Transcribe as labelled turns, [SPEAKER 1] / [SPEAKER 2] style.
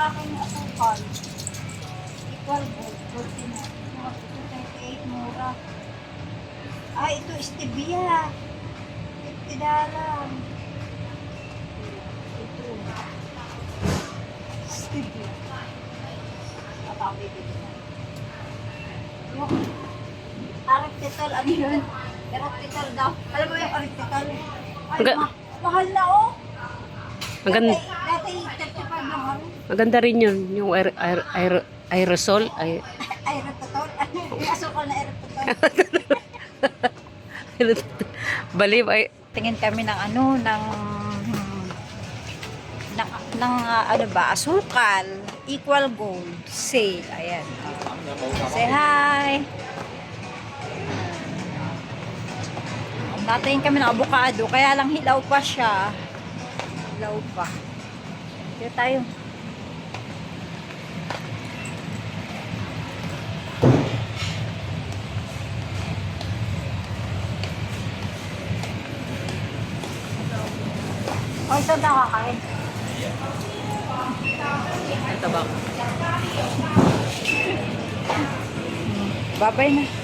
[SPEAKER 1] aking asukal. Equal gold. Gold din na. Mga 238 mura. Ah, ito stevia. 50 dollar. Ito. Stevia. At ako bibili na. Yung Ariptitol, ano yun? Ariptitol daw. Alam mo yung ariptitol? Ay, ma- mahal na oh.
[SPEAKER 2] Maganda,
[SPEAKER 1] Dati, dati 35 lang ano.
[SPEAKER 2] Maganda rin yun. Yung aer, aer, aer, aerosol.
[SPEAKER 1] Ariptitol. Yung asukal na ariptitol.
[SPEAKER 2] baliw ay,
[SPEAKER 1] Tingin kami ng ano, ng ng, ng ah, ano ba, asukal, equal gold, sale. Ayan. Say hi! Natingin kami ng avocado, kaya lang hilaw pa siya. Hilaw pa. Dito tayo. O, ito na kakain.
[SPEAKER 2] tabak.
[SPEAKER 1] Babay na.